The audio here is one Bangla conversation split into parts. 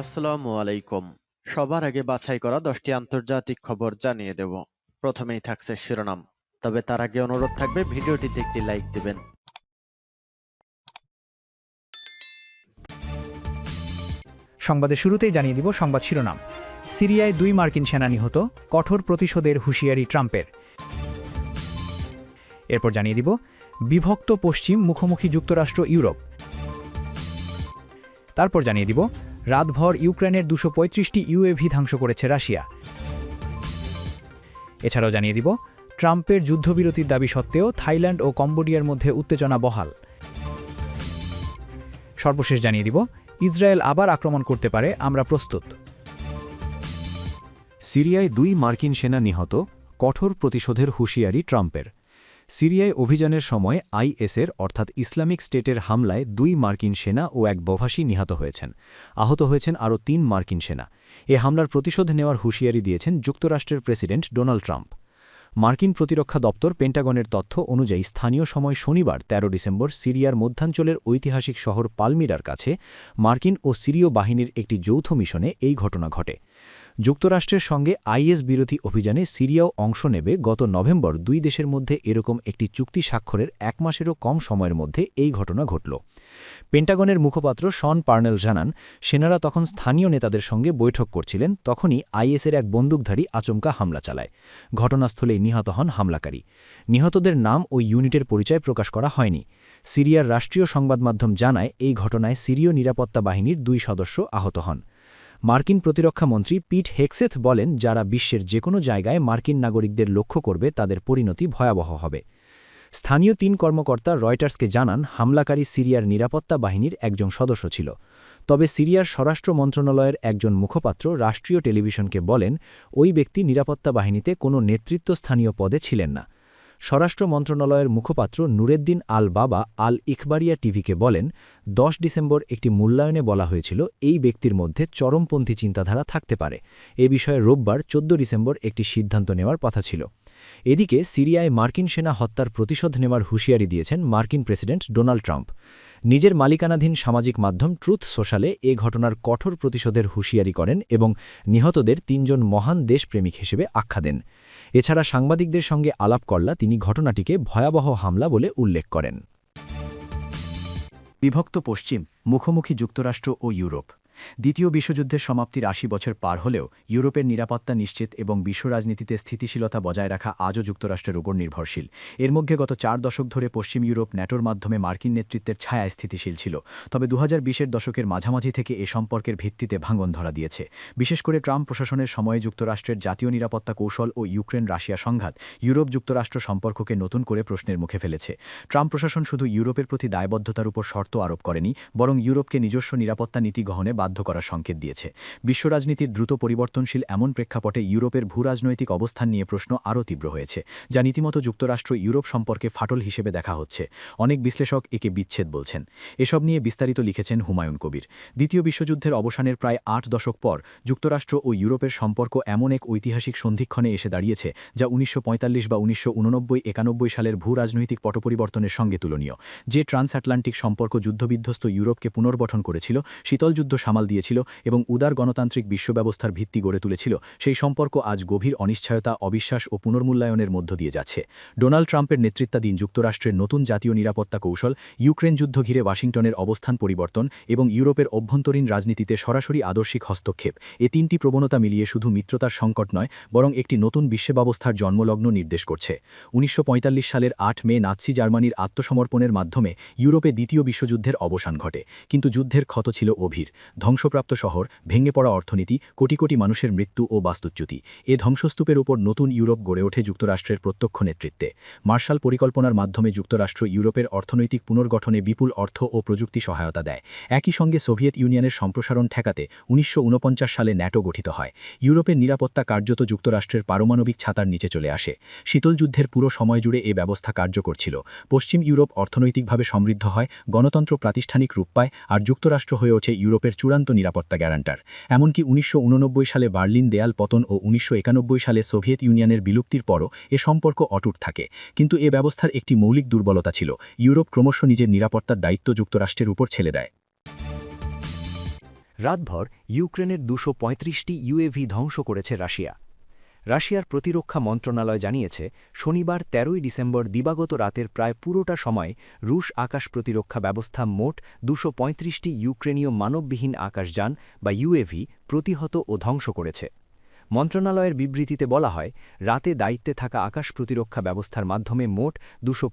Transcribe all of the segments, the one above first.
আসসালামু আলাইকুম। সবার আগে বাছাই করা দশটি আন্তর্জাতিক খবর জানিয়ে দেব। প্রথমেই থাকছে শিরোনাম। তবে তার আগে অনুরোধ থাকবে, ভিডিওটিতে একটি লাইক দিবেন। সংবাদের শুরুতেই জানিয়ে দিব সংবাদ শিরোনাম। সিরিয়ায় দুই মার্কিন সেনা নিহত কঠোর প্রতিশোধের হুঁশিয়ারি ট্রাম্পের। এরপর জানিয়ে দিব, বিভক্ত পশ্চিম মুখোমুখি যুক্তরাষ্ট্র ইউরোপ। তারপর জানিয়ে দিব রাতভর ইউক্রেনের দুশো পঁয়ত্রিশটি ইউএভি ধ্বংস করেছে রাশিয়া। এছাড়াও জানিয়ে দিব, ট্রাম্পের যুদ্ধবিরতির দাবি সত্ত্বেও থাইল্যান্ড ও কম্বোডিয়ার মধ্যে উত্তেজনা বহাল। সর্বশেষ জানিয়ে দিব, ইসরায়েল আবার আক্রমণ করতে পারে, আমরা প্রস্তুত। সিরিয়ায় দুই মার্কিন সেনা নিহত, কঠোর প্রতিশোধের হুঁশিয়ারি ট্রাম্পের। সিরিয়ায় অভিযানের সময় আইএসের, অর্থাৎ ইসলামিক স্টেটের হামলায় দুই মার্কিন সেনা ও এক বভাসী নিহত হয়েছেন। আহত হয়েছেন আরও তিন মার্কিন সেনা। এ হামলার প্রতিশোধ নেওয়ার হুঁশিয়ারি দিয়েছেন যুক্তরাষ্ট্রের প্রেসিডেন্ট ডোনাল্ড ট্রাম্প। মার্কিন প্রতিরক্ষা দপ্তর পেন্টাগনের তথ্য অনুযায়ী স্থানীয় সময় শনিবার ১৩ ডিসেম্বর, সিরিয়ার মধ্যাঞ্চলের ঐতিহাসিক শহর পালমিরার কাছে মার্কিন ও সিরীয় বাহিনীর একটি যৌথ মিশনে এই ঘটনা ঘটে। যুক্তরাষ্ট্রের সঙ্গে আইএস বিরোধী অভিযানে সিরিয়াও অংশ নেবে গত নভেম্বর দুই দেশের মধ্যে এরকম একটি চুক্তি স্বাক্ষরের এক মাসেরও কম সময়ের মধ্যে এই ঘটনা ঘটল। পেন্টাগনের মুখপাত্র শন পার্নেল জানান, সেনারা তখন স্থানীয় নেতাদের সঙ্গে বৈঠক করছিলেন, তখনই আইএসের এক বন্দুকধারী আচমকা হামলা চালায়। ঘটনাস্থলেই নিহত হন হামলাকারী। নিহতদের নাম ও ইউনিটের পরিচয় প্রকাশ করা হয়নি। সিরিয়ার রাষ্ট্রীয় সংবাদ মাধ্যম জানায়, এই ঘটনায় সিরীয় নিরাপত্তা বাহিনীর দুই সদস্য আহত হন। মার্কিন প্রতিরক্ষা মন্ত্রী পিট হেক্সেথ বলেন, যারা বিশ্বের যে কোনো জায়গায় মার্কিন নাগরিকদের লক্ষ্য করবে, তাদের পরিণতি ভয়াবহ হবে। স্থানীয় তিন কর্মকর্তা রয়টার্সকে জানান, হামলাকারী সিরিয়ার নিরাপত্তা বাহিনীর একজন সদস্য ছিল। তবে সিরিয়ার স্বরাষ্ট্র মন্ত্রণালয়ের একজন মুখপাত্র রাষ্ট্রীয় টেলিভিশনকে বলেন, ওই ব্যক্তি নিরাপত্তা বাহিনীতে কোনো নেতৃত্বস্থানীয় পদে ছিলেন না। স্বরাষ্ট্র মন্ত্রণালয়ের মুখপাত্র নুরেদ্দিন আল বাবা আল ইকবারিয়া টিভিকে বলেন, দশ ডিসেম্বর একটি মূল্যায়নে বলা হয়েছিল, এই ব্যক্তির মধ্যে চরমপন্থী চিন্তাধারা থাকতে পারে। এ বিষয়ে রোববার চোদ্দ ডিসেম্বর একটি সিদ্ধান্ত নেওয়ার কথা ছিল। এদিকে সিরিয়ায় মার্কিন সেনা হত্যার প্রতিশোধ নেওয়ার হুঁশিয়ারি দিয়েছেন মার্কিন প্রেসিডেন্ট ডোনাল্ড ট্রাম্প। নিজের মালিকানাধীন সামাজিক মাধ্যম ট্রুথ সোশ্যালে এ ঘটনার কঠোর প্রতিশোধের হুঁশিয়ারি করেন এবং নিহতদের তিনজন মহান দেশপ্রেমিক হিসেবে আখ্যা দেন। এছাড়া সাংবাদিকদের সঙ্গে আলাপ করলা তিনি ঘটনাটিকে ভয়াবহ হামলা বলে উল্লেখ করেন। বিভক্ত পশ্চিম, মুখোমুখি যুক্তরাষ্ট্র ও ইউরোপ। দ্বিতীয় বিশ্বযুদ্ধের সমাপ্তির আশি বছর পার হলেও ইউরোপের নিরাপত্তা নিশ্চিত এবং বিশ্ব রাজনীতিতে স্থিতিশীলতা বজায় রাখা আজও যুক্তরাষ্ট্রের উপর নির্ভরশীল। এর মধ্যে গত চার দশক ধরে পশ্চিম ইউরোপ ন্যাটোর মাধ্যমে মার্কিন নেতৃত্বের ছায়ায় স্থিতিশীল ছিল। তবে দু হাজার দশকের মাঝামাঝি থেকে এ সম্পর্কের ভিত্তিতে ভাঙন ধরা দিয়েছে। বিশেষ করে ট্রাম্প প্রশাসনের সময়ে যুক্তরাষ্ট্রের জাতীয় নিরাপত্তা কৌশল ও ইউক্রেন রাশিয়া সংঘাত ইউরোপ যুক্তরাষ্ট্র সম্পর্ককে নতুন করে প্রশ্নের মুখে ফেলেছে। ট্রাম্প প্রশাসন শুধু ইউরোপের প্রতি দায়বদ্ধতার উপর শর্ত আরোপ করেনি, বরং ইউরোপকে নিজস্ব নিরাপত্তা নীতি গ্রহণে বাধ্য করার সংকেত দিয়েছে। বিশ্ব রাজনীতির দ্রুত পরিবর্তনশীল এমন প্রেক্ষাপটে ইউরোপের ভূরাজনৈতিক অবস্থান নিয়ে প্রশ্ন আরও তীব্র হয়েছে, যা রীতিমতো যুক্তরাষ্ট্র ইউরোপ সম্পর্কে ফাটল হিসেবে দেখা হচ্ছে, অনেক বিশ্লেষক একে বিচ্ছেদ বলছেন। এসব নিয়ে বিস্তারিত লিখেছেন হুমায়ুন কবির। দ্বিতীয় বিশ্বযুদ্ধের অবসানের প্রায় আট দশক পর যুক্তরাষ্ট্র ও ইউরোপের সম্পর্ক এমন এক ঐতিহাসিক সন্ধিক্ষণে এসে দাঁড়িয়েছে, যা উনিশশো পঁয়তাল্লিশ বা উনিশশো একানব্বই সালের ভূ রাজনৈতিক পটপরিবর্তনের সঙ্গে তুলনীয়। যে ট্রান্স আটলান্টিক সম্পর্ক যুদ্ধবিধ্বস্ত ইউরোপকে পুনর্গঠন করেছিল, শীতল যুদ্ধ দিয়েছিল এবং উদার গণতান্ত্রিক বিশ্বব্যবস্থার ভিত্তি গড়ে তুলেছিল, সেই সম্পর্ক আজ গভীর অনিশ্চয়তা, অবিশ্বাস ও পুনর্মূল্যায়নের মধ্য দিয়ে যাচ্ছে। ডোনাল্ড ট্রাম্পের নেতৃত্বাধীন যুক্তরাষ্ট্রের নতুন জাতীয় নিরাপত্তা কৌশল, ইউক্রেন যুদ্ধ ঘিরে ওয়াশিংটনের অবস্থান পরিবর্তন এবং ইউরোপের অভ্যন্তরীণ রাজনীতিতে সরাসরি আদর্শিক হস্তক্ষেপ, এ তিনটি প্রবণতা মিলিয়ে শুধু মিত্রতার সংকট নয়, বরং একটি নতুন বিশ্বব্যবস্থার জন্মলগ্ন নির্দেশ করছে। উনিশশো পঁয়তাল্লিশ সালের আট মে নাৎসি জার্মানির আত্মসমর্পণের মাধ্যমে ইউরোপে দ্বিতীয় বিশ্বযুদ্ধের অবসান ঘটে, কিন্তু যুদ্ধের ক্ষত ছিল অভির ধ্বংসপ্রাপ্ত শহর, ভেঙে পড়া অর্থনীতি, কোটি কোটি মানুষের মৃত্যু ও বাস্তুচ্যুতি। এ ধ্বংসস্তূপের উপর নতুন ইউরোপ গড়ে ওঠে যুক্তরাষ্ট্রের প্রত্যক্ষ নেতৃত্বে। মার্শাল পরিকল্পনার মাধ্যমে যুক্তরাষ্ট্র ইউরোপের অর্থনৈতিক পুনর্গঠনে বিপুল অর্থ ও প্রযুক্তি সহায়তা দেয়। একই সঙ্গে সোভিয়েত ইউনিয়নের সম্প্রসারণ ঠেকাতে উনিশশো উনপঞ্চাশ সালে ন্যাটো গঠিত হয়। ইউরোপের নিরাপত্তা কার্যত যুক্তরাষ্ট্রের পারমাণবিক ছাতার নিচে চলে আসে। শীতল যুদ্ধের পুরো সময় জুড়ে এ ব্যবস্থা কার্যকর ছিল। পশ্চিম ইউরোপ অর্থনৈতিকভাবে সমৃদ্ধ হয়, গণতন্ত্র প্রাতিষ্ঠানিক রূপ পায় আর যুক্তরাষ্ট্র হয়ে ওঠে ইউরোপের চূড়ান্ত নিরাপত্তা গ্যারান্টার। এমনকি উনিশশো উননব্বই সালে বার্লিন দেয়াল পতন ও উনিশশো একানব্বই সালে সোভিয়েত ইউনিয়নের বিলুপ্তির পরও এ সম্পর্ক অটুট থাকে। কিন্তু এ ব্যবস্থার একটি মৌলিক দুর্বলতা ছিল, ইউরোপ ক্রমশ নিজের নিরাপত্তার দায়িত্ব যুক্তরাষ্ট্রের উপর ছেলে দেয়। রাতভর ইউক্রেনের দুশো পঁয়ত্রিশটি ইউএভি ধ্বংস করেছে রাশিয়া। রাশিয়ার প্রতিরক্ষা মন্ত্রণালয় জানিয়েছে, শনিবার তেরোই ডিসেম্বর দিবাগত রাতের প্রায় পুরোটা সময় রুশ আকাশ প্রতিরক্ষা ব্যবস্থা মোট দুশো ইউক্রেনীয় মানববিহীন আকাশযান বা ইউএভি প্রতিহত ও ধ্বংস করেছে। মন্ত্রণালয়ের বিবৃতিতে বলা হয়, রাতে দায়িত্বে থাকা আকাশ প্রতিরক্ষা ব্যবস্থার মাধ্যমে মোট দুশো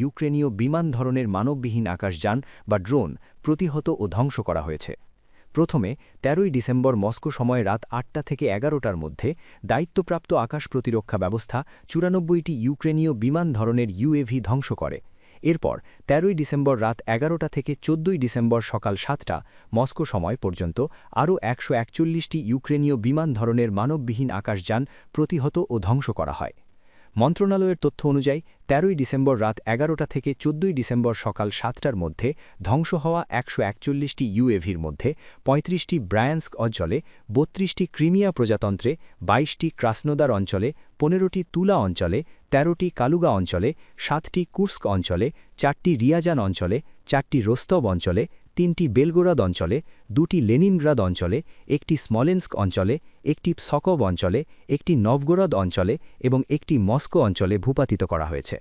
ইউক্রেনীয় বিমান ধরনের মানববিহীন আকাশযান বা ড্রোন প্রতিহত ও ধ্বংস করা হয়েছে। প্রথমে তেরোই ডিসেম্বর মস্কো সময় রাত আটটা থেকে এগারোটার মধ্যে দায়িত্বপ্রাপ্ত আকাশ প্রতিরক্ষা ব্যবস্থা চুরানব্বইটি ইউক্রেনীয় বিমান ধরনের ইউএভি ধ্বংস করে। এরপর তেরোই ডিসেম্বর রাত এগারোটা থেকে চোদ্দই ডিসেম্বর সকাল সাতটা মস্কো সময় পর্যন্ত আরও একশো ইউক্রেনীয় বিমান ধরনের মানববিহীন আকাশযান প্রতিহত ও ধ্বংস করা হয়। মন্ত্রণালয়ের তথ্য অনুযায়ী, তেরোই ডিসেম্বর রাত এগারোটা থেকে চোদ্দই ডিসেম্বর সকাল সাতটার মধ্যে ধ্বংস হওয়া একশো একচল্লিশটি ইউএভির মধ্যে পঁয়ত্রিশটি ব্রায়ান্স্ক অঞ্চলে, বত্রিশটি ক্রিমিয়া প্রজাতন্ত্রে, বাইশটি ক্রাসনোদার অঞ্চলে, পনেরোটি তুলা অঞ্চলে, তেরোটি কালুগা অঞ্চলে, সাতটি কুর্স্ক অঞ্চলে, চারটি রিয়াজান অঞ্চলে, চারটি রোস্তব অঞ্চলে তিনটি বেলগোরাদ অঞ্চলে, দুটি লেনিনগ্রাদ অঞ্চলে, একটি স্মলেন্স্ক অঞ্চলে, একটি সকব অঞ্চলে, একটি নভগোরদ অঞ্চলে এবং একটি মস্কো অঞ্চলে ভূপাতিত করা হয়েছে।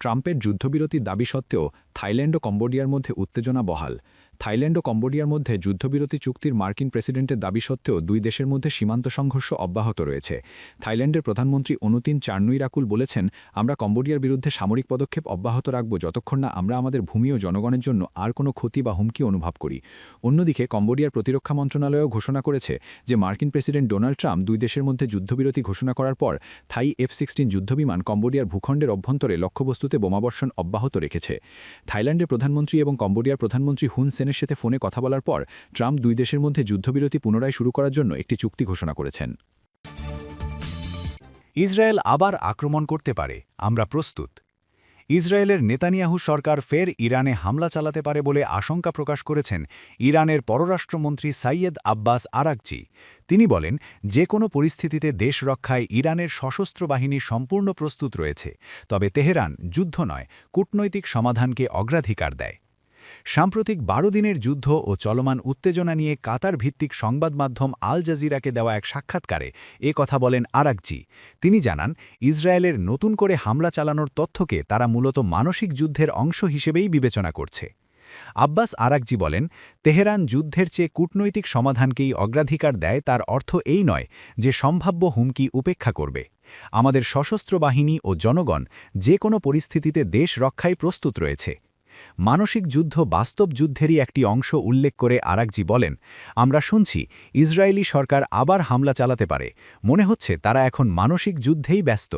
ট্রাম্পের যুদ্ধবিরতির দাবি সত্ত্বেও থাইল্যান্ড ও কম্বোডিয়ার মধ্যে উত্তেজনা বহাল। থাইল্যান্ড ও কম্বোডিয়ার মধ্যে যুদ্ধবিরতি চুক্তির মার্কিন প্রেসিডেন্টের দাবি সত্ত্বেও দুই দেশের মধ্যে সীমান্ত সংঘর্ষ অব্যাহত রয়েছে। থাইল্যান্ডের প্রধানমন্ত্রী অনুতিন চার্নুই রাকুল বলেছেন, আমরা কম্বোডিয়ার বিরুদ্ধে সামরিক পদক্ষেপ অব্যাহত রাখব যতক্ষণ না আমরা আমাদের ভূমি ও জনগণের জন্য আর কোনো ক্ষতি বা হুমকি অনুভব করি। অন্যদিকে, কম্বোডিয়ার প্রতিরক্ষা মন্ত্রণালয়ও ঘোষণা করেছে যে মার্কিন প্রেসিডেন্ট ডোনাল্ড ট্রাম্প দুই দেশের মধ্যে যুদ্ধবিরতি ঘোষণা করার পর থাই এফ সিক্সটিন যুদ্ধবিমান কম্বোডিয়ার ভূখণ্ডের অভ্যন্তরে লক্ষ্যবস্তুতে বোমাবর্ষণ অব্যাহত রেখেছে। থাইল্যান্ডের প্রধানমন্ত্রী এবং কম্বোডিয়ার প্রধানমন্ত্রী হুন সেনের সাথে ফোনে কথা বলার পর ট্রাম্প দুই দেশের মধ্যে যুদ্ধবিরতি পুনরায় শুরু করার জন্য একটি চুক্তি ঘোষণা করেছেন। ইসরায়েল আবার আক্রমণ করতে পারে, আমরা প্রস্তুত। ইসরায়েলের নেতানিয়াহু সরকার ফের ইরানে হামলা চালাতে পারে বলে আশঙ্কা প্রকাশ করেছেন ইরানের পররাষ্ট্রমন্ত্রী সাইয়েদ আব্বাস আরাকচি তিনি বলেন, যে কোনো পরিস্থিতিতে দেশ রক্ষায় ইরানের সশস্ত্র বাহিনী সম্পূর্ণ প্রস্তুত রয়েছে, তবে তেহরান যুদ্ধ নয়, কূটনৈতিক সমাধানকে অগ্রাধিকার দেয়। সাম্প্রতিক বারো দিনের যুদ্ধ ও চলমান উত্তেজনা নিয়ে কাতার ভিত্তিক সংবাদ মাধ্যম আল জাজিরাকে দেওয়া এক সাক্ষাৎকারে এ কথা বলেন আরাকজি তিনি জানান, ইসরায়েলের নতুন করে হামলা চালানোর তথ্যকে তারা মূলত মানসিক যুদ্ধের অংশ হিসেবেই বিবেচনা করছে। আব্বাস আরাকজি বলেন, তেহরান যুদ্ধের চেয়ে কূটনৈতিক সমাধানকেই অগ্রাধিকার দেয় তার অর্থ এই নয় যে সম্ভাব্য হুমকি উপেক্ষা করবে। আমাদের সশস্ত্র বাহিনী ও জনগণ যে কোনো পরিস্থিতিতে দেশ রক্ষায় প্রস্তুত রয়েছে। মানসিক যুদ্ধ বাস্তব যুদ্ধেরই একটি অংশ উল্লেখ করে আরাকজি বলেন, আমরা শুনছি ইসরায়েলি সরকার আবার হামলা চালাতে পারে। মনে হচ্ছে তারা এখন মানসিক যুদ্ধেই ব্যস্ত।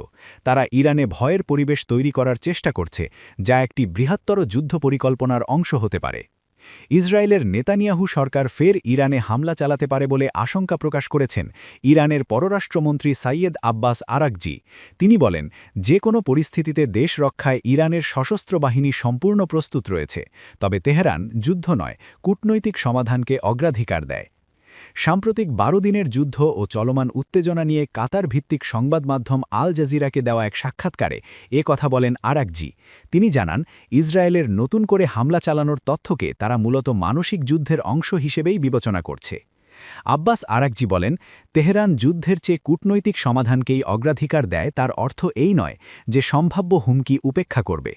তারা ইরানে ভয়ের পরিবেশ তৈরি করার চেষ্টা করছে, যা একটি বৃহত্তর যুদ্ধ পরিকল্পনার অংশ হতে পারে। ইসরায়েলের নেতানিয়াহু সরকার ফের ইরানে হামলা চালাতে পারে বলে আশঙ্কা প্রকাশ করেছেন ইরানের পররাষ্ট্রমন্ত্রী সাইয়েদ আব্বাস আরাকজি। তিনি বলেন, যে কোনো পরিস্থিতিতে দেশ রক্ষায় ইরানের সশস্ত্র বাহিনী সম্পূর্ণ প্রস্তুত রয়েছে, তবে তেহরান যুদ্ধ নয়, কূটনৈতিক সমাধানকে অগ্রাধিকার দেয়। সাম্প্রতিক বারো দিনের যুদ্ধ ও চলমান উত্তেজনা নিয়ে কাতার ভিত্তিক সংবাদ মাধ্যম আল জাজিরাকে দেওয়া এক সাক্ষাৎকারে এ কথা বলেন আরাকজি। তিনি জানান, ইসরায়েলের নতুন করে হামলা চালানোর তথ্যকে তারা মূলত মানসিক যুদ্ধের অংশ হিসেবেই বিবেচনা করছে। আব্বাস আরাকজি বলেন, তেহরান যুদ্ধের চেয়ে কূটনৈতিক সমাধানকেই অগ্রাধিকার দেয় তার অর্থ এই নয় যে সম্ভাব্য হুমকি উপেক্ষা করবে।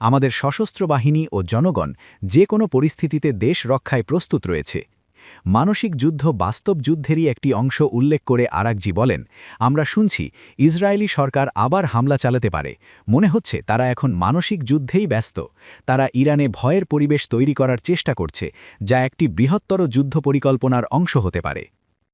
আমাদের সশস্ত্র বাহিনী ও জনগণ যে কোনো পরিস্থিতিতে দেশ রক্ষায় প্রস্তুত রয়েছে। মানসিক যুদ্ধ বাস্তব যুদ্ধেরই একটি অংশ উল্লেখ করে আরাকজি বলেন, আমরা শুনছি ইসরায়েলি সরকার আবার হামলা চালাতে পারে। মনে হচ্ছে তারা এখন মানসিক যুদ্ধেই ব্যস্ত। তারা ইরানে ভয়ের পরিবেশ তৈরি করার চেষ্টা করছে, যা একটি বৃহত্তর যুদ্ধ পরিকল্পনার অংশ হতে পারে।